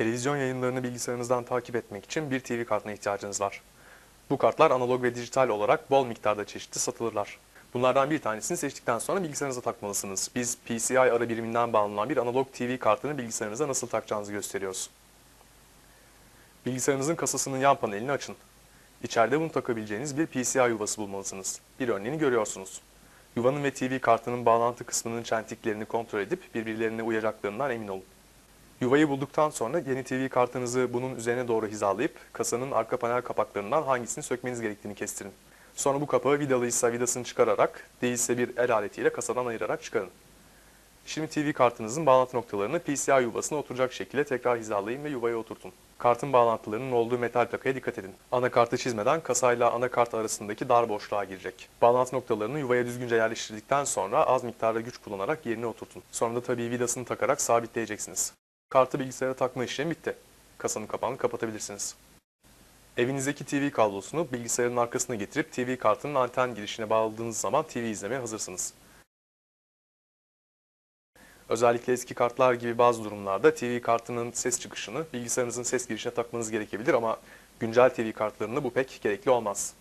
Televizyon yayınlarını bilgisayarınızdan takip etmek için bir TV kartına ihtiyacınız var. Bu kartlar analog ve dijital olarak bol miktarda çeşitli satılırlar. Bunlardan bir tanesini seçtikten sonra bilgisayarınıza takmalısınız. Biz PCI ara biriminden bağlanan bir analog TV kartını bilgisayarınıza nasıl takacağınızı gösteriyoruz. Bilgisayarınızın kasasının yan panelini açın. İçeride bunu takabileceğiniz bir PCI yuvası bulmalısınız. Bir örneğini görüyorsunuz. Yuvanın ve TV kartının bağlantı kısmının çentiklerini kontrol edip birbirlerine uyacaklarından emin olun. Yuvayı bulduktan sonra yeni TV kartınızı bunun üzerine doğru hizalayıp kasanın arka panel kapaklarından hangisini sökmeniz gerektiğini kestirin. Sonra bu kapağı vidalıysa vidasını çıkararak, değilse bir el aletiyle kasadan ayırarak çıkarın. Şimdi TV kartınızın bağlantı noktalarını PCI yuvasına oturacak şekilde tekrar hizalayın ve yuvaya oturtun. Kartın bağlantılarının olduğu metal plakaya dikkat edin. Anakartı çizmeden kasayla anakart arasındaki dar boşluğa girecek. Bağlantı noktalarını yuvaya düzgünce yerleştirdikten sonra az miktarda güç kullanarak yerine oturtun. Sonra da tabii vidasını takarak sabitleyeceksiniz. Kartı bilgisayara takma işlemi bitti. Kasanın kapağını kapatabilirsiniz. Evinizdeki TV kablosunu bilgisayarın arkasına getirip TV kartının anten girişine bağladığınız zaman TV izlemeye hazırsınız. Özellikle eski kartlar gibi bazı durumlarda TV kartının ses çıkışını bilgisayarınızın ses girişine takmanız gerekebilir ama güncel TV kartlarında bu pek gerekli olmaz.